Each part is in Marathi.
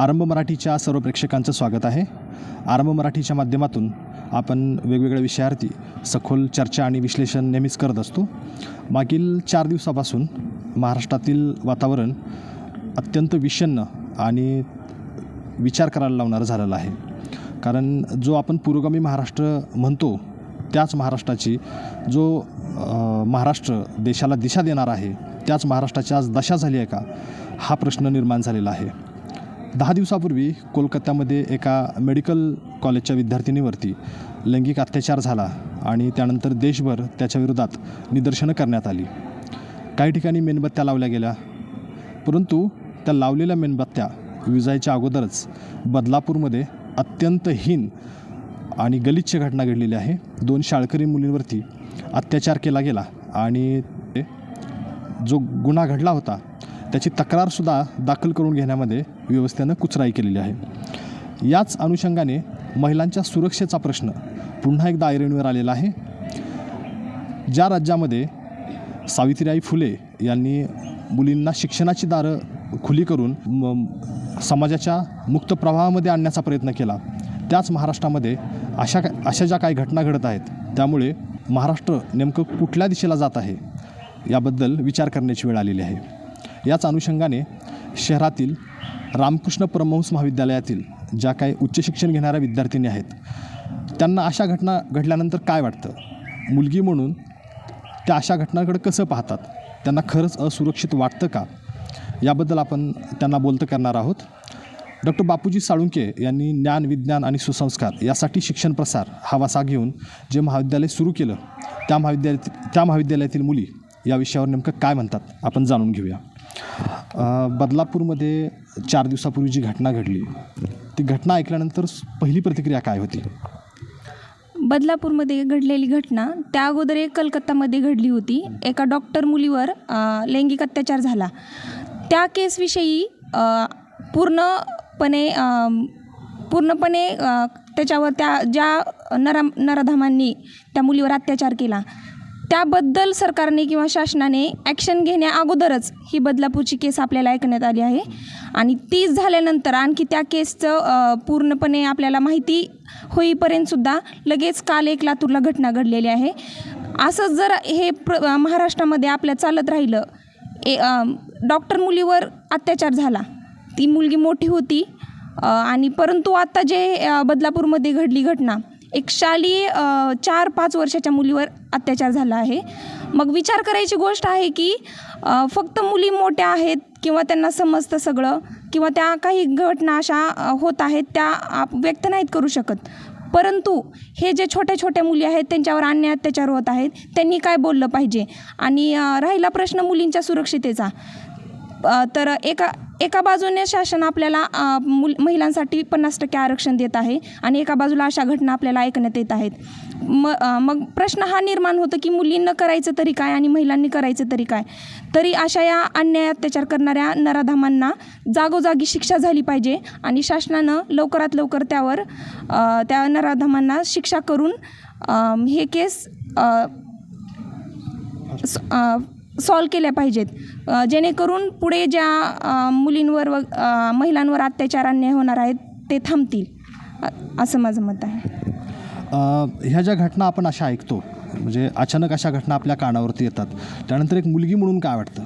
आरंभ मराठीच्या सर्व प्रेक्षकांचं स्वागत आहे. आरंभ मराठीच्या माध्यमातून आपण वेगवेगळ्या विषयार्थी सखोल चर्चा आणि विश्लेषण नेहमीच करत असतो. मागील चार दिवसापासून महाराष्ट्रातील वातावरण अत्यंत विषण्ण आणि विचार करायला लावणारं झालेलं आहे. कारण जो आपण पुरोगामी महाराष्ट्र म्हणतो त्याच महाराष्ट्राची जो महाराष्ट्र देशाला दिशा देणार आहे त्याच महाराष्ट्राची आज दशा झाली आहे का हा प्रश्न निर्माण झालेला आहे. दहा दिवसापूर्वी कोलकात्यामध्ये एका मेडिकल कॉलेजच्या विद्यार्थिनीवरती लैंगिक अत्याचार झाला आणि त्यानंतर देशभर त्याच्या विरोधात निदर्शनं करण्यात आली. काही ठिकाणी मेणबत्त्या लावल्या गेल्या परंतु त्या लावलेल्या मेणबत्त्या विजायच्या अगोदरच बदलापूरमध्ये अत्यंत हीन आणि गलिच्छ घटना घडलेली आहे. दोन शाळकरी मुलींवरती अत्याचार केला गेला आणि ते- जो गुन्हा घडला होता त्याची तक्रारसुद्धा दाखल करून घेण्यामध्ये व्यवस्थेनं कुचराई केलेली आहे. याच अनुषंगाने महिलांच्या सुरक्षेचा प्रश्न पुन्हा एकदा ऐरणीवर आलेला आहे. ज्या राज्यामध्ये सावित्रीबाई फुले यांनी मुलींना शिक्षणाची दारं खुली करून म समाजाच्या मुक्त प्रवाहामध्ये आणण्याचा प्रयत्न केला त्याच महाराष्ट्रामध्ये अशा का अशा ज्या काही घटना घडत आहेत त्यामुळे महाराष्ट्र नेमकं कुठल्या दिशेला जात आहे याबद्दल विचार करण्याची वेळ आलेली आहे. याच अनुषंगाने शहरातील रामकृष्ण परमहंस महाविद्यालयातील ज्या काही उच्च शिक्षण घेणाऱ्या विद्यार्थिनी आहेत त्यांना अशा घटना घडल्यानंतर काय वाटतं? मुलगी म्हणून त्या अशा घटनांकडे कसं पाहतात? त्यांना खरंच असुरक्षित वाटतं का? याबद्दल आपण त्यांना बोलतं करणार आहोत. डॉक्टर बापूजी साळुंके यांनी ज्ञान विज्ञान आणि सुसंस्कार यासाठी शिक्षण प्रसार हा वासा घेऊन जे महाविद्यालय सुरू केलं त्या महाविद्यालय त्या महाविद्यालयातील मुली या विषयावर नेमकं काय म्हणतात? आपण जाणून घेऊया. बदलापूरमध्ये चार दिवसापूर्वी जी घटना घडली ती घटना ऐकल्यानंतर पहिली प्रतिक्रिया काय होती? बदलापूरमध्ये घडलेली घटना त्या अगोदर एक कलकत्तामध्ये घडली होती. एका डॉक्टर मुलीवर लैंगिक अत्याचार झाला. त्या केसविषयी पूर्णपणे पूर्णपणे त्याच्यावर त्या ज्या नरा नराधामांनी त्या मुलीवर अत्याचार केला त्याबद्दल सरकारने किंवा शासनाने ॲक्शन घेण्या अगोदरच ही बदलापूरची केस आपल्याला ऐकण्यात आली आहे. आणि ती झाल्यानंतर आणखी त्या केसचं पूर्णपणे आपल्याला माहिती होईपर्यंतसुद्धा लगेच काल एक लातूरला घटना घडलेली आहे. असंच जर हे प्र महाराष्ट्रामध्ये आपल्या चालत राहिलं ए डॉक्टर मुलीवर अत्याचार झाला ती मुलगी मोठी होती आणि परंतु आता जे बदलापूरमध्ये घडली घटना एक शालेय चार पाच वर्षाच्या मुलीवर अत्याचार झाला आहे. मग विचार करायची गोष्ट आहे की फक्त मुली मोठ्या आहेत किंवा त्यांना समजतं सगळं किंवा त्या काही घटना अशा होत आहेत त्या आप व्यक्त नाहीत करू शकत. परंतु हे जे छोट्या छोट्या मुली आहेत त्यांच्यावर अन्याय अत्याचार होत आहेत त्यांनी काय बोललं पाहिजे? आणि राहिला प्रश्न मुलींच्या सुरक्षितेचा. तर एका एका बाजूने शासन आपल्याला मुल महिलांसाठी पन्नास टक्के आरक्षण देत आहे आणि एका बाजूला अशा घटना आपल्याला ऐकण्यात येत आहेत. म मग प्रश्न हा निर्माण होतो की मुलींना करायचं तरी काय आणि महिलांनी करायचं तरी काय? तरी अशा या अन्याय अत्याचार करणाऱ्या नराधामांना जागोजागी शिक्षा झाली पाहिजे आणि शासनानं लवकरात लवकर त्यावर त्या नराधामांना शिक्षा करून हे केस आ, सॉल्व केल्या पाहिजेत. जेणेकरून पुढे ज्या मुलींवर व महिलांवर अत्याचार अन्याय होणार आहेत ते थांबतील. असं माझं मत आहे. ह्या ज्या घटना आपण अशा ऐकतो म्हणजे अचानक अशा घटना आपल्या कानावरती येतात त्यानंतर एक मुलगी म्हणून काय वाटतं?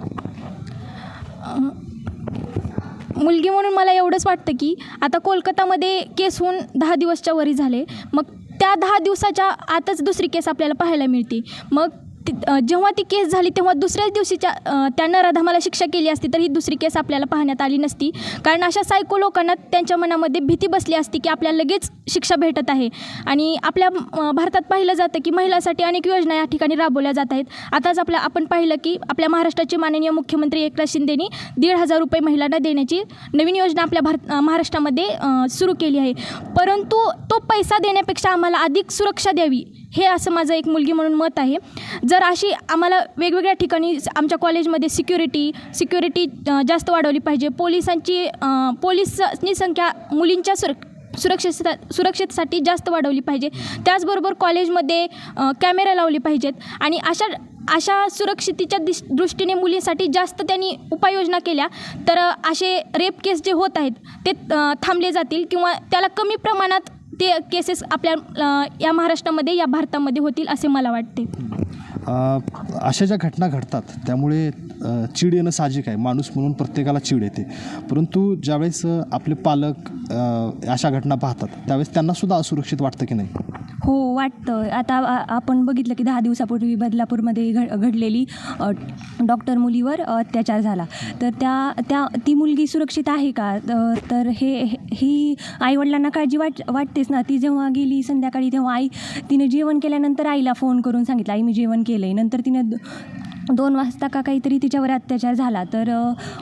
मुलगी म्हणून मला एवढंच वाटतं की आता कोलकातामध्ये केस होऊन दहा दिवसच्या वरी झाले. मग त्या दहा दिवसाच्या आतच दुसरी केस आपल्याला पाहायला मिळते. मग ती- जेव्हा ती केस झाली तेव्हा दुसऱ्याच दिवशीच्या अ, त्या नराधामाला शिक्षा केली असती तर ही दुसरी केस आपल्याला पाहण्यात आली नसती. कारण अशा सायको लोकांना त्यांच्या मनामध्ये भीती बसली असती की आपल्याला लगेच शिक्षा भेटत आहे. आणि आपल्या भारतात पाहिलं जातं की महिलांसाठी अनेक योजना या ठिकाणी राबवल्या जात आहेत. आताच आपल्या आपण पाहिलं की आपल्या महाराष्ट्राचे माननीय मुख्यमंत्री एकनाथ शिंदेनी दीड हजार रुपये महिलांना देण्याची नवीन योजना आपल्या भारत महाराष्ट्रामध्ये सुरू केली आहे. परंतु तो पैसा देण्यापेक्षा आम्हाला अधिक सुरक्षा द्यावी हे असं माझं एक मुलगी म्हणून मत आहे. जर अशी आम्हाला वेगवेगळ्या ठिकाणी आमच्या कॉलेजमध्ये सिक्युरिटी सिक्युरिटी जास्त वाढवली पाहिजे. पोलिसांची पोलिसनी संख्या मुलींच्या सुर सुरक्षितता सुरक्षेसाठी जास्त वाढवली पाहिजे. त्याचबरोबर कॉलेजमध्ये कॅमेरा लावले पाहिजेत. आणि अशा अशा सुरक्षितेच्या दिश दृष्टीने मुलींसाठी जास्त त्यांनी उपाययोजना केल्या तर असे रेप केस जे होत आहेत ते थांबले जातील किंवा त्याला कमी प्रमाणात ते केसेस आपल्या या महाराष्ट्रामध्ये या भारतामध्ये होतील असे मला वाटते. अशा ज्या घटना घडतात त्यामुळे चीड येणं साहजिक आहे. माणूस म्हणून प्रत्येकाला चीड येते. परंतु ज्यावेळेस आपले पालक अशा घटना पाहतात त्यावेळेस त्यांनासुद्धा असुरक्षित वाटतं की नाही? हो वाटतं. आता आपण बघितलं की दहा दिवसापूर्वी बदलापूरमध्ये घड घडलेली डॉक्टर मुलीवर अत्याचार झाला. तर त्या त्या ती मुलगी सुरक्षित आहे का? तर हे ही आईवडिलांना काळजी वाट वाटतेच ना. ती जेव्हा गेली संध्याकाळी तेव्हा आई तिने जेवण केल्यानंतर आईला फोन करून सांगितलं आई मी जेवण केलं आहे नंतर तिने दोन वाजता का काहीतरी तिच्यावर अत्याचार झाला. तर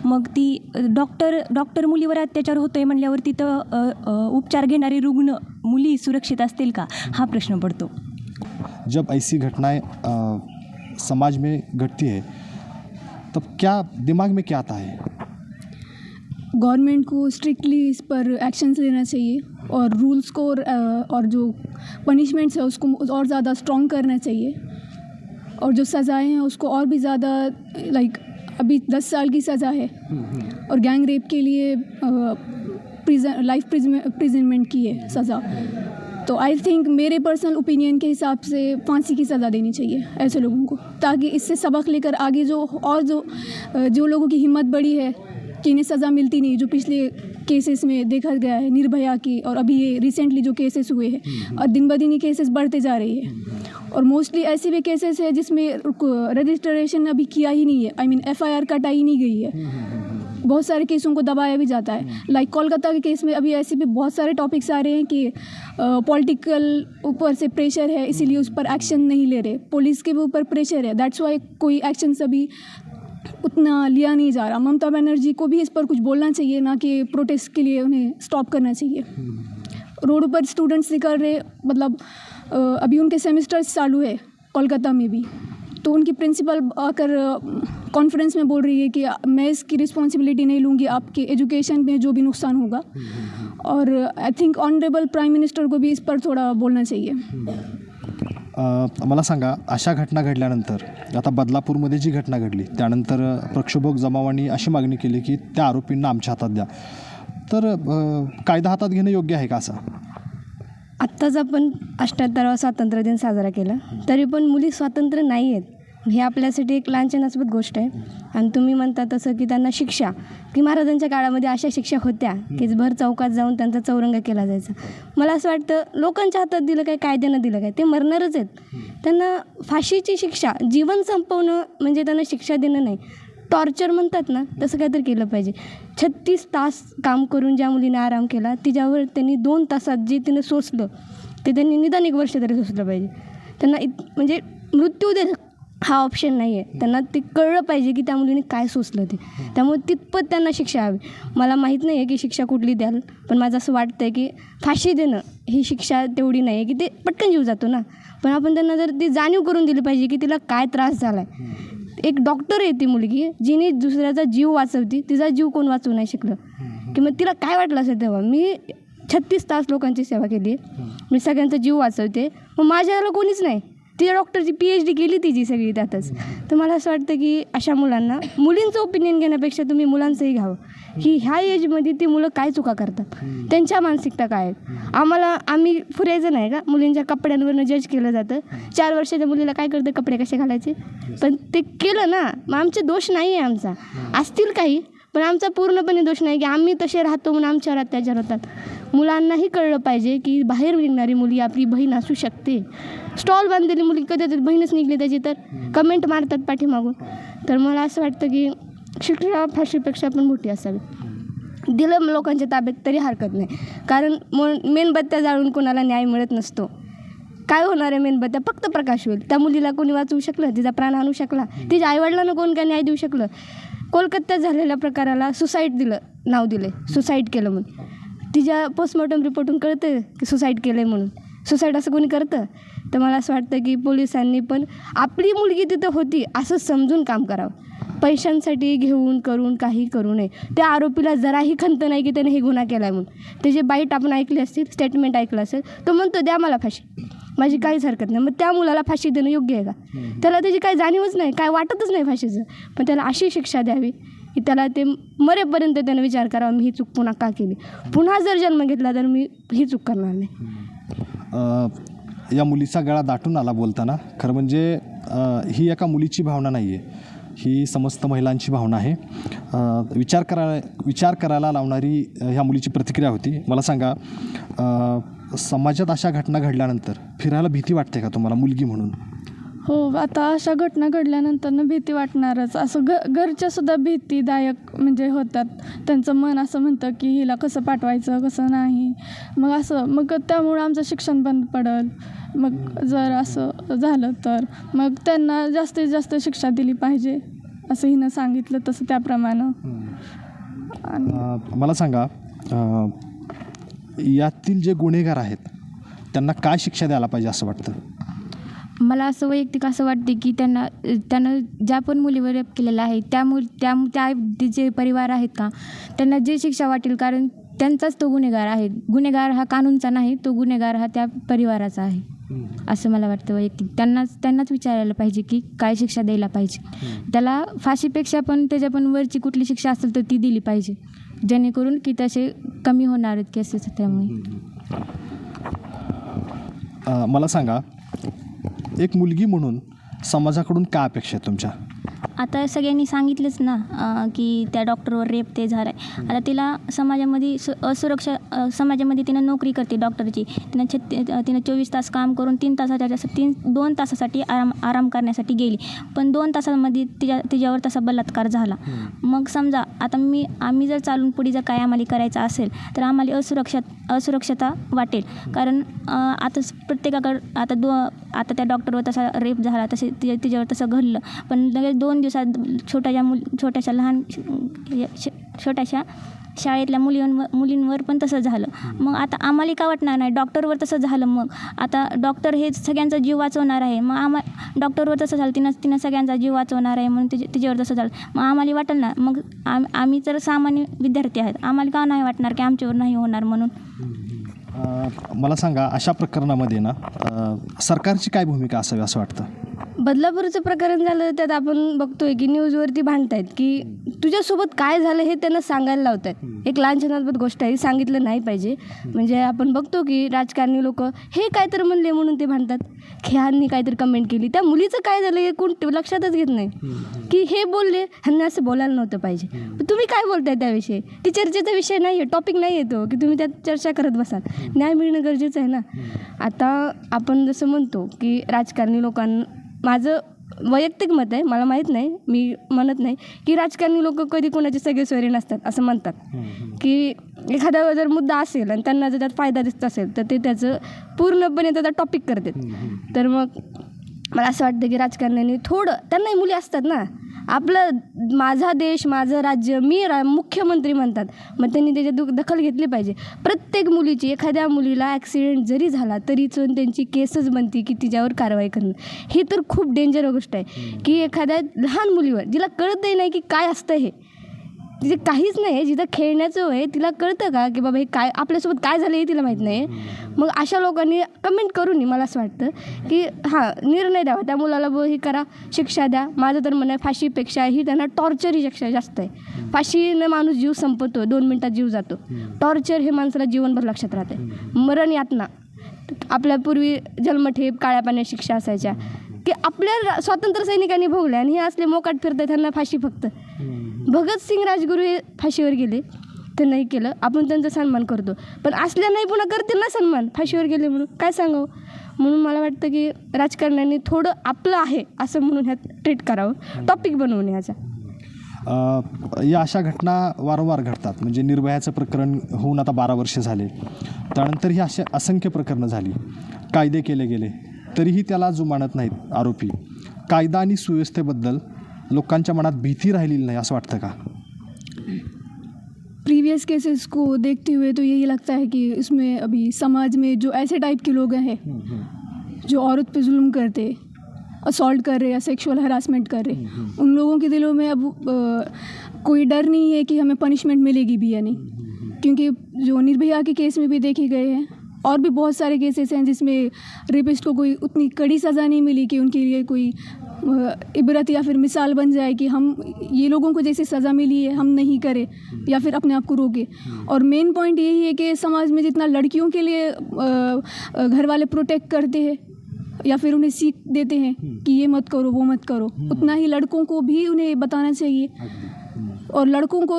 मग ती डॉक्टर डॉक्टर मुलीवर अत्याचार होतो आहे म्हणल्यावर तिथं उपचार घेणारे रुग्ण मुली सुरक्षित असतील का? हा प्रश्न पडतो. जब ऐसी घटनाएं समाज में घटती है तब क्या दिमाग में क्या आता है? गवर्नमेंट को स्ट्रिक्टली इस पर एक्शंस लेना चाहिए और रूल्स को और, और जो पनिशमेंट्स है उसको और ज़्यादा स्ट्रॉन्ग करना चाहिए। और जो सज़ाएँ हैं उसको और भी ज़्यादा लाइक अभी दस साल की सज़ा है और गैंग रेप के लिए लाइफ प्रिजनमेंट की है सज़ा। तो आई थिंक मेरे पर्सनल ओपिनियन के हिसाब से फांसी की सज़ा देनी चाहिए ऐसे लोगों को ताकि इससे सबक लेकर आगे जो और जो जो लोगों की हिम्मत बड़ी है कि इन्हें सज़ा मिलती नहीं जो पिछले केसेस में देखा गया है निर्भया की और अभी ये रिसेंटली जो केसेस हुए हैं और दिन ब दिन ये केसेस बढ़ते जा रही है। और मोस्टली ऐसे भी केसेस है जिसमें रजिस्ट्रेशन अभी किया ही नहीं है। आई मीन एफ़ आई कटाई नहीं गई है। बहुत सारे केसों को दबाया भी जाता है। लाइक like, कोलकाता के केस में अभी ऐसे भी बहुत सारे टॉपिक्स आ रहे हैं कि पॉलिटिकल ऊपर से प्रेशर है इसीलिए उस पर एक्शन नहीं ले रहे। पुलिस के भी ऊपर प्रेशर है। दैट्स वाई कोई एक्शन अभी उतना लिया नहीं जा रहा। ममता बनर्जी को भी इस पर कुछ बोलना चाहिए, ना कि प्रोटेस्ट के लिए उन्हें स्टॉप करना चाहिए। रोड पर स्टूडेंट्स निकल रहे मतलब अभी उनके सेमेस्टर्स चालू है कोलकाता में भी। तो उनकी प्रिंसिपल आकर कॉन्फ्रेंस में बोल रही है कि मैं इसकी रिस्पॉन्सिबिलिटी नहीं लूँगी, आपके एजुकेशन में जो भी नुकसान होगा। और I think honourable prime minister को भी इस पर थोड़ा बोलना चाहिए। मला सांगा अशा घटना घडल्यानंतर आता बदलापूरमध्ये जी घटना घडली त्यानंतर प्रक्षोभक जमावांनी अशी मागणी केली की त्या आरोपींना आमच्या हातात द्या. तर कायदा हातात घेणं योग्य आहे का असं? आत्ताच आपण अठ्ठ्याहत्तरावा स्वातंत्र्य दिन साजरा केला तरी पण मुली स्वातंत्र्य नाही आहेत हे आपल्यासाठी एक लांछनास्पद गोष्ट आहे. आणि तुम्ही म्हणता तसं की त्यांना शिक्षा की महाराजांच्या काळामध्ये अशा शिक्षा होत्या की भर चौकात जाऊन त्यांचा चौरंग केला जायचा. मला असं वाटतं लोकांच्या हातात दिलं काय कायद्यानं दिलं काय ते मरणारच आहेत. त्यांना फाशीची शिक्षा जीवन संपवणं म्हणजे त्यांना शिक्षा देणं नाही. टॉर्चर म्हणतात ना तसं काहीतरी केलं पाहिजे. छत्तीस तास काम करून ज्या मुलीने आराम केला तिच्यावर त्यांनी दोन तासात जे तिनं सोसलं ते त्यांनी निदान एक वर्ष तरी सोसलं पाहिजे. त्यांना इत म्हणजे मृत्यू दे हा ऑप्शन नाही आहे त्यांना ते कळलं पाहिजे की त्या मुलीने काय सोचलं ते. त्यामुळे तितपत त्यांना शिक्षा हवी. मला माहीत नाही आहे की शिक्षा कुठली द्याल पण माझं असं वाटतं आहे की फाशी देणं ही शिक्षा तेवढी नाही आहे की ते पटकन जीव जातो ना. पण आपण त्यांना जर ती जाणीव करून दिली पाहिजे की तिला काय त्रास झाला आहे एक डॉक्टर आहे ती मुलगी जिने दुसऱ्याचा जीव वाचवती तिचा जीव कोण वाचवू नाही शिकलं. की मग तिला काय वाटलं असेल तेव्हा? मी छत्तीस तास लोकांची सेवा केली आहे. मी सगळ्यांचा जीव वाचवते. मग माझ्याला कोणीच नाही. तिच्या डॉक्टरची पी एच डी केली तिची सगळी त्यातच. तर मला असं वाटतं की अशा मुलांना मुलींचं ओपिनियन घेण्यापेक्षा तुम्ही मुलांचंही घ्यावं. की ह्या एजमध्ये ती मुलं काय चुका करतात? त्यांच्या मानसिकता काय आहेत? आम्हाला आम्ही फुरायचं नाही का? मुलींच्या कपड्यांवरनं जज केलं जातं. चार वर्षाच्या मुलीला काय करतं? कपडे कसे घालायचे? पण ते केलं ना. मग आमचे दोष नाही आहे आमचा. असतील काही. पण आमचा पूर्णपणे दोष नाही की आम्ही तसे राहतो म्हणून आमच्यावर अत्याचार होतात. मुलांनाही कळलं पाहिजे की बाहेर निघणारी मुली आपली बहीण असू शकते. स्टॉल बांधलेली मुली कधी बहीणच निघली त्याची तर. कमेंट मारतात पाठीमागून. तर मला असं वाटतं की शिक्षा फाशीपेक्षा पण मोठी असावी. दिलं लोकांच्या ताब्यात तरी हरकत नाही. कारण मो मेणबत्त्या जाळून कोणाला न्याय मिळत नसतो. काय होणार आहे मेणबत्त्या फक्त प्रकाश होईल. त्या मुलीला कोणी वाचवू शकलं? तिचा प्राण आणू शकला? तिच्या आईवडिलांना कोण काय न्याय देऊ शकलं? कोलकात्यात झालेल्या प्रकाराला सुसाईड दिलं नाव दिले सुसाईड केलं म्हणून. तिच्या पोस्टमॉर्टम रिपोर्टून कळतं की सुसाईड केलं आहे म्हणून. सुसाईड असं कोणी करतं? तर मला असं वाटतं की पोलिसांनी पण आपली मुलगी तिथं होती असं समजून काम करावं. पैशांसाठी घेऊन करून काही करू नये. त्या आरोपीला जराही खंत नाही की त्याने हे गुन्हा केला आहे म्हणून त्याचे बाईट आपण ऐकले असतील स्टेटमेंट ऐकलं असेल तो म्हणतो द्या मला फाशी. माझी काहीच हरकत नाही. मग त्या मुलाला फाशी देणं योग्य आहे का? त्याला त्याची काही जाणीवच नाही. काय वाटतच नाही फाशीचं. पण त्याला अशी शिक्षा द्यावी की त्याला ते मरेपर्यंत त्यानं विचार करावा मी ही चूक पुन्हा का केली? पुन्हा जर जन्म घेतला तर मी ही चूक करणार नाही. या मुलीचा गळा दाटून आला बोलताना. खरं म्हणजे ही एका मुलीची भावना नाही आहे ही समस्त महिलांची भावना आहे. विचार करायला विचार करायला लावणारी ह्या मुलीची प्रतिक्रिया होती. मला सांगा समाजात अशा घटना घडल्यानंतर फिरायला भीती वाटते का तुम्हाला मुलगी म्हणून? हो आता अशा घटना घडल्यानंतर ना भीती वाटणारच. असं घ घरच्या सुद्धा भीतीदायक म्हणजे होतात. त्यांचं मन असं म्हणतं की हिला कसं पाठवायचं कसं नाही. मग असं मग त्यामुळं आमचं शिक्षण बंद पडेल. मग जर असं झालं तर मग त्यांना जास्तीत जास्त शिक्षा दिली पाहिजे. असं हिनं सांगितलं तसं त्याप्रमाणे. मला सांगा यातील जे गुन्हेगार आहेत त्यांना काय शिक्षा द्यायला पाहिजे असं वाटतं? मला असं वैयक्तिक असं वाटते की त्यांना त्यांना ज्या पण मुलीवर रेप केलेला आहे त्या मुल त्या त्या जे परिवार आहेत का त्यांना जे शिक्षा वाटेल कारण त्यांचाच तो गुन्हेगार आहे. गुन्हेगार हा कानूनचा नाही तो गुन्हेगार हा त्या परिवाराचा आहे. असं मला वाटतं वैयक्तिक. त्यांनाच त्यांनाच विचारायला पाहिजे की काय शिक्षा द्यायला पाहिजे. त्याला फाशीपेक्षा पण त्याच्या पण वरची कुठली शिक्षा असेल तर ती दिली पाहिजे. जेणेकरून की तसे कमी होणार आहेत केसेस त्यामुळे. मला सांगा एक मुलगी म्हणून समाजाकडून काय अपेक्षा आहे तुमच्या? आता सगळ्यांनी सांगितलंच ना की त्या डॉक्टरवर रेप ते झालं आहे आता तिला समाजामध्ये सु असुरक्षा समाजामध्ये तिनं नोकरी करते डॉक्टरची तिनं छत्ती तिनं चोवीस तास काम करून तीन तासाच्या तीन दोन तासासाठी आराम आराम करण्यासाठी गेली. पण दोन तासामध्ये तिच्या तिच्यावर तसा बलात्कार झाला. मग समजा आता मी आम्ही जर चालून पुढे जर काय आम्हाला करायचं असेल तर आम्हाला असुरक्षा असुरक्षता वाटेल. कारण आता प्रत्येकाकडं आता दो आता त्या डॉक्टरवर तसा रेप झाला तसे तिच्या तिच्यावर तसं घडलं. पण लगेच दोन दिवसात छोट्याशा मुल छोट्याशा लहान छोट्याशा शाळेतल्या मुलींवर मुलींवर पण तसं झालं. मग आता आम्हाला का वाटणार नाही? डॉक्टरवर तसं झालं मग. आता डॉक्टर हे सगळ्यांचा जीव वाचवणार आहे. मग आम्हा डॉक्टरवर तसं झालं तिनं तिनं सगळ्यांचा जीव वाचवणार आहे म्हणून तिच्या तिच्यावर तसं झालं. मग आम्हाला वाटेल ना? मग आम आम्ही तर सामान्य विद्यार्थी आहेत. आम्हाला का नाही वाटणार की आमच्यावर नाही होणार म्हणून? मला सांगा अशा प्रकरणामध्ये ना सरकारची काय भूमिका असावी असं वाटतं? बदलापूरचं प्रकरण झालं त्यात आपण बघतोय की न्यूजवरती भांडतायत की तुझ्यासोबत काय झालं हे त्यांना सांगायला लावत आहेत एक लहान छनात्मक गोष्ट आहे सांगितलं नाही पाहिजे. म्हणजे आपण बघतो की राजकारणी लोक हे काय तर म्हणले म्हणून ते भांडतात. ह्यांनी काहीतरी कमेंट केली. त्या मुलीचं काय झालं हे कोण लक्षातच घेत नाही. की हे बोलले ह्यांना असं बोलायला नव्हतं पाहिजे. पण तुम्ही काय बोलताय त्याविषयी? ती चर्चेचा विषय नाही आहे टॉपिक नाही येतो की तुम्ही त्यात चर्चा करत बसाल. न्याय मिळणं गरजेचं आहे ना. आता आपण जसं म्हणतो की राजकारणी लोकांना माझं वैयक्तिक मत आहे मला माहीत नाही मी म्हणत नाही की राजकारणी लोक कधी कोणाचे सगळे सोयरे नसतात असं म्हणतात. की एखादा जर मुद्दा असेल आणि त्यांना जर त्यात फायदा दिसत असेल तर ते त्याचं पूर्णपणे त्याचा टॉपिक करतात. तर मग मला असं वाटतं की राजकारण्यांनी थोडं त्यांनाही मुली असतात ना. आपलं माझा देश माझं राज्य मी रा मुख्यमंत्री म्हणतात. मग त्यांनी त्याची दु दखल घेतली पाहिजे. प्रत्येक मुलीची एखाद्या मुलीला ॲक्सिडेंट जरी झाला तरी चोन त्यांची केसच बनती की तिच्यावर कारवाई करणं. ही तर खूप डेंजर गोष्ट आहे. की एखाद्या लहान मुलीवर जिला कळतही नाही की काय असतं हे. तिथे काहीच नाही आहे. जिथं खेळण्याचं आहे तिला कळतं का की बाबा हे काय आपल्यासोबत काय झालं हे तिला माहीत नाही मग अशा लोकांनी कमेंट करून मला असं वाटतं की हां निर्णय द्यावा. त्या मुलाला ब हे करा शिक्षा द्या. माझं तर म्हणणं आहे फाशीपेक्षा ही त्यांना टॉर्चर ही शिक्षा जास्त आहे. फाशीनं माणूस जीव संपतो दोन मिनटात जीव जातो. टॉर्चर हे माणसाला जीवनभर लक्षात राहते मरण यातना. आपल्या पूर्वी जन्मठेप काळ्या पाण्यात शिक्षा असायच्या. की आपल्या स्वातंत्र्य सैनिकांनी भोगल्या आणि हे असले मोकाट फिरतात त्यांना फाशी फक्त. भगतसिंग राजगुरू हे फाशीवर गेले. ते नाही केलं. आपण त्यांचा सन्मान करतो. पण असल्या नाही पुन्हा करतील ना सन्मान? फाशीवर गेले म्हणून? काय सांगावं? म्हणून मला वाटतं की राजकारण्यांनी थोडं आपलं आहे असं म्हणून ह्यात ट्रीट करावं. टॉपिक बनवून ह्याचा या अशा घटना वारंवार घडतात. म्हणजे निर्भयाचं प्रकरण होऊन आता बारा वर्ष झाले. त्यानंतर ही अशा असंख्य प्रकरणं झाली. कायदे केले गेले. तरीही त्याला जुमानत नाहीत आरोपी. कायदा आणि सुव्यवस्थेबद्दल लोकांच्या मनात भीती राहिलेली नाही असं वाटतं का? प्रीवियस केसेस को देखते हुए तो यही लगता है कि इसमें अभी समाज में जो ऐसे टाइप के लोग हैं जो औरत पे जुल्म करते असॉल्ट कर रहे या सेक्सुअल हरासमेंट कर रहे उन लोगों के दिलों में अब अ, कोई डर नहीं है कि हमें पनिशमेंट मिलेगी भी या नहीं। क्योंकि जो निर्भया के केस में भी देखे गए हैं और भी बहुत सारे केसेस हैं जिसमें रेपिस्ट को कोई उतनी कड़ी सज़ा नहीं मिली कि उनके लिए कोई इबरत या फिर मिसाल बन जाए कि हम ये लोगों को जैसे सज़ा मिली है, हम नहीं करें या फिर अपने आप को रोके। और मेन पॉइंट यही है कि समाज में जितना लड़कियों के लिए घर वाले प्रोटेक्ट करते हैं या फिर उन्हें सीख देते हैं कि ये मत करो, वो मत करो, उतना ही लड़कों को भी उन्हें बताना चाहिए। और लड़कों को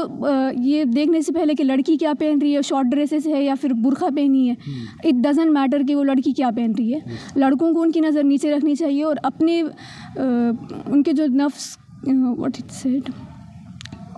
ये देखने से पहले कि लड़की क्या पहन रही है शॉर्ट ड्रेसेस है या फिर बुरखा पहनी है इट डजेंट मैटर कि वो लड़की क्या पहन रही है। लड़कों को उनकी नज़र नीचे रखनी चाहिए और अपने उनके जो नफ्स वट इट सेड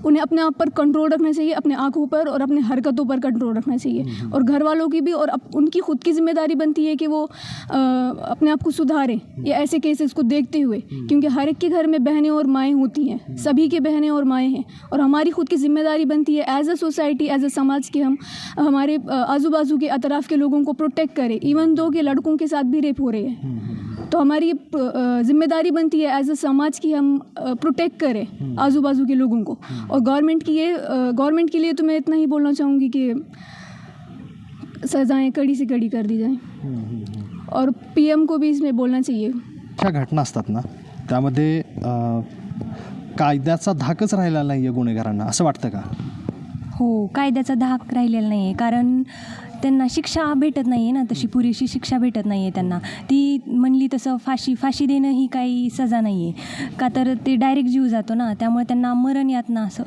उन्हें अपने आप पर कंट्रोल रखना चाहिए अपने आँखों पर और अपने हरकतों पर कंट्रोल रखना चाहिए। और घर वालों की भी और उनकी खुद की ज़िम्मेदारी बनती है कि वो अपने आप को सुधारें या ऐसे केसेस को देखते हुए क्योंकि हर एक के घर में बहनें और माएँ होती हैं सभी के बहनें और माएँ हैं। और हमारी खुद की ज़िम्मेदारी बनती है as a society as a समाज कि हम हमारे आजू बाजू के अतराफ़ के लोगों को प्रोटेक्ट करें इवन दो के लड़कों के साथ भी रेप हो रहे हैं। तो हमारी ज़िम्मेदारी बनती है एज अ समाज की हम प्रोटेक्ट करें आजू बाजू के लोगों को। और गवर्नमेंट की ये गवर्नमेंट के लिए तो मैं इतना ही बोलना चाहूँगी कि सज़ाएं कड़ी से कड़ी कर दी जाएं। और पीएम को भी इसमें बोलना चाहिए। ह्या घटना असतात ना? त्यामध्ये कायद्याचा धाकच राहिला नाही आहे गुन्हेगारांना असं वाटतं का? हो कायद्याचा धाक राहिलेला नाही आहे कारण त्यांना शिक्षा भेटत नाही आहे ना तशी पुरेशी शिक्षा भेटत नाही आहे त्यांना. ती म्हणली तसं फाशी फाशी देणं ही काही सजा नाही आहे का तर ते डायरेक्ट जीव जातो ना त्यामुळे त्यांना मरण यातना असं.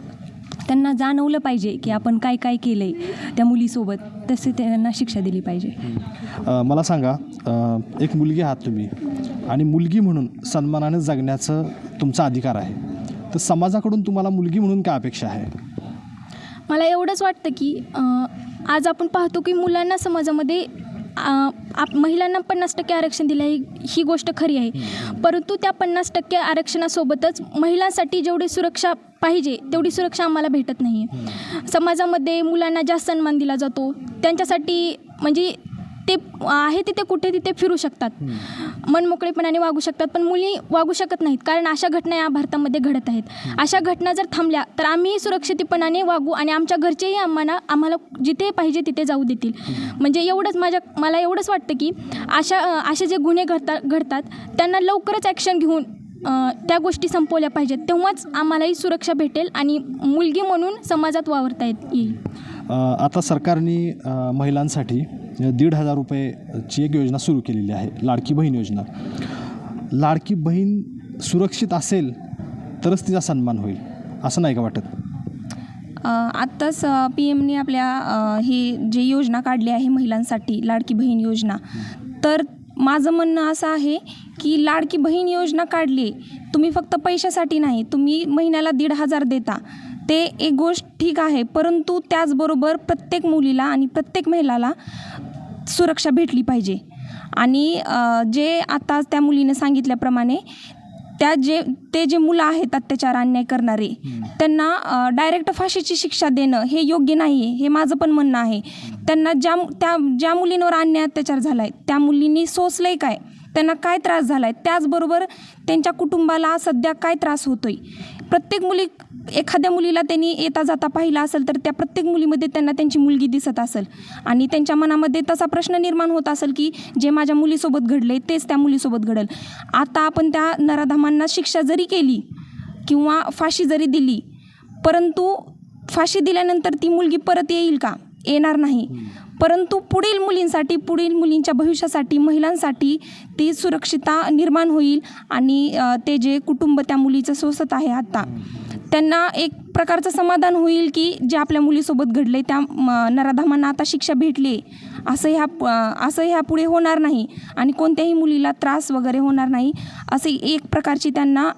त्यांना जाणवलं पाहिजे की आपण काय काय केलं आहे त्या मुलीसोबत तसे त्यांना शिक्षा दिली पाहिजे. मला सांगा एक मुलगी आहात तुम्ही आणि मुलगी म्हणून सन्मानाने जगण्याचं तुमचा अधिकार आहे. तर समाजाकडून तुम्हाला मुलगी म्हणून काय अपेक्षा आहे? मला एवढंच वाटतं की आज आपण पाहतो की मुलांना समाजामध्ये आप महिलांना पन्नास टक्के आरक्षण दिलं आहे ही गोष्ट खरी आहे. परंतु त्या पन्नास टक्के आरक्षणासोबतच महिलांसाठी जेवढी सुरक्षा पाहिजे तेवढी सुरक्षा आम्हाला भेटत नाही आहे समाजामध्ये मुलांना जास्त सन्मान दिला जातो. त्यांच्यासाठी म्हणजे ते आहे तिथे कुठे तिथे फिरू शकतात. मनमोकळेपणाने वागू शकतात पण मुली वागू शकत नाहीत. कारण अशा घटना या भारतामध्ये घडत आहेत. अशा घटना जर थांबल्या तर आम्ही सुरक्षितपणाने वागू आणि आमच्या घरचेही आम्हाला आम्हाला जिथे पाहिजे तिथे जाऊ देतील. म्हणजे एवढंच माझ्या मला एवढंच वाटतं की अशा असे जे गुन्हे घडतात घडतात त्यांना लवकरच ॲक्शन घेऊन त्या गोष्टी संपवल्या पाहिजेत. तेव्हाच आम्हालाही सुरक्षा भेटेल आणि मुलगी म्हणून समाजात वावरता येईल. आता सरकारने महिलांसाठी दीड हजार रुपयेची एक योजना सुरू केलेली आहे लाडकी बहीण योजना. लाडकी बहीण सुरक्षित असेल तरच तिचा सन्मान होईल असं नाही का वाटत? आत्ताच पी एमने आपल्या ही जी योजना काढली आहे महिलांसाठी लाडकी बहीण योजना तर माझं म्हणणं असं आहे की लाडकी बहीण योजना काढली तुम्ही फक्त पैशासाठी नाही तुम्ही महिन्याला दीड हजार देता. ते एक गोष्ट ठीक आहे परंतु त्याचबरोबर प्रत्येक मुलीला आणि प्रत्येक महिलाला सुरक्षा भेटली पाहिजे. आणि जे आता त्या मुलीने सांगितल्याप्रमाणे त्या जे ते जे मुलं आहेत अत्याचार अन्याय करणारे त्यांना डायरेक्ट फाशीची शिक्षा देणं हे योग्य नाही आहे हे माझं पण म्हणणं आहे. त्यांना ज्या त्या ज्या मुलींवर अन्याय अत्याचार झाला आहे त्या मुलींनी सोसलं काय? त्यांना काय त्रास झाला आहे त्याचबरोबर त्यांच्या कुटुंबाला सध्या काय त्रास होतोय? प्रत्येक मुली एखाद्या मुलीला त्यांनी येता जाता पाहिला असेल तर त्या प्रत्येक मुलीमध्ये त्यांना त्यांची मुलगी दिसत असेल. आणि त्यांच्या मनामध्ये तसा प्रश्न निर्माण होत असेल की जे माझ्या मुलीसोबत घडले तेच त्या मुलीसोबत घडेल. आता आपण त्या नराधामांना शिक्षा जरी केली किंवा फाशी जरी दिली परंतु फाशी दिल्यानंतर ती मुलगी परत येईल का? येणार नाही. परंतु पुढील मुलींसाठी पुढील मुलींच्या भविष्यासाठी महिलांसाठी ती सुरक्षितता निर्माण होईल आणि ते जे कुटुंब त्या मुलीचं सोसत आहे आता. त्यांना एक प्रकारचं समाधान होईल की जे आपल्या मुलीसोबत घडले त्या म, नराधामांना आता शिक्षा भेटली असं ह्या असं ह्या पुढे होणार नाही आणि कोणत्याही मुलीला त्रास वगैरे होणार नाही. असे एक प्रकारची त्यांना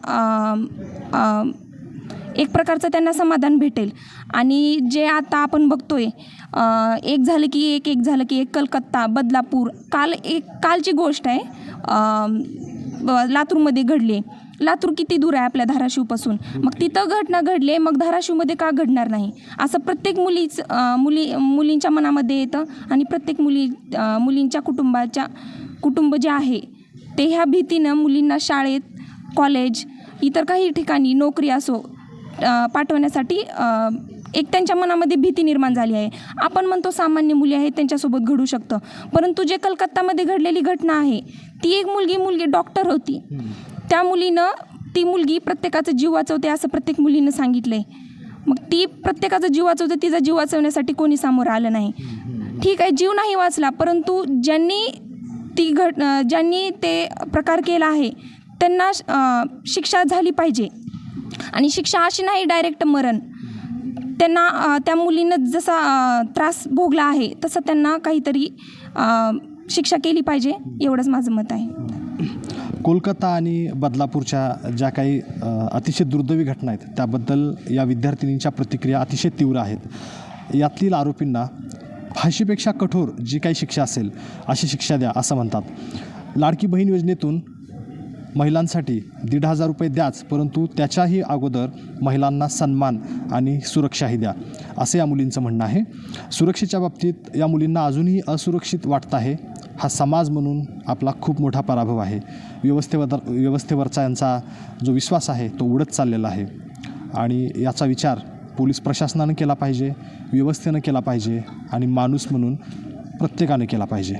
एक प्रकारचं त्यांना समाधान भेटेल. आणि जे आता आपण बघतोय आहे एक झालं की एक एक झालं की एक कलकत्ता बदलापूर काल एक कालची गोष्ट आहे ब- लातूरमध्ये घडली आहे. लातूर किती दूर आहे आपल्या धाराशिवपासून मग तिथं घटना घडली मग धाराशिवमध्ये का घडणार नाही? असं प्रत्येक मुलीच मुली मुलींच्या मनामध्ये येतं आणि प्रत्येक मुली मुलींच्या कुटुंबाच्या कुटुंब जे आहे ते ह्या भीतीनं मुलींना शाळेत कॉलेज इतर काही ठिकाणी नोकरी असो पाठवण्यासाठी एक त्यांच्या मनामध्ये भीती निर्माण झाली आहे. आपण म्हणतो सामान्य मुली आहेत त्यांच्यासोबत घडू शकतं. परंतु जे कलकत्तामध्ये घडलेली घटना आहे ती एक मुलगी मुलगी डॉक्टर होती. त्या मुलीनं ती मुलगी प्रत्येकाचा जीव वाचवते असं प्रत्येक मुलीनं सांगितलं आहे मग ती प्रत्येकाचा जीव वाचवते तिचा जीव वाचवण्यासाठी कोणी सामोरं आलं नाही. ठीक आहे जीव नाही वाचला परंतु ज्यांनी ती घट ज्यांनी ते प्रकार केला आहे त्यांना शिक्षा झाली पाहिजे. आणि शिक्षा अशी नाही डायरेक्ट मरण. त्यांना त्या मुलीनं जसा त्रास भोगला आहे तसं त्यांना काहीतरी शिक्षा केली पाहिजे एवढंच माझं मत आहे. कोलकाता आणि बदलापूरच्या ज्या काही अतिशय दुर्दैवी घटना आहेत त्याबद्दल या विद्यार्थिनींच्या प्रतिक्रिया अतिशय तीव्र आहेत. यातील आरोपींना फाशीपेक्षा कठोर जी काही शिक्षा असेल अशी शिक्षा द्या असं म्हणतात. लाडकी बहीण योजनेतून महिलांसाठी दीड हजार रुपये द्याच परंतु त्याच्याही अगोदर महिलांना सन्मान आणि सुरक्षाही द्या असं या मुलींचं म्हणणं आहे. सुरक्षेच्या बाबतीत या मुलींना अजूनही असुरक्षित वाटत आहे. हा समाज म्हणून आपला खूप मोठा पराभव आहे. व्यवस्थेवर व्यवस्थेवरचा यांचा जो विश्वास आहे तो उडत चाललेला आहे. आणि याचा विचार पोलीस प्रशासनानं केला पाहिजे व्यवस्थेनं केला पाहिजे आणि माणूस म्हणून प्रत्येकाने केला पाहिजे.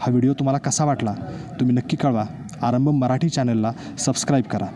हा व्हिडिओ तुम्हाला कसा वाटला तुम्ही नक्की कळवा. आरंभ मराठी चॅनलला सबस्क्राईब करा.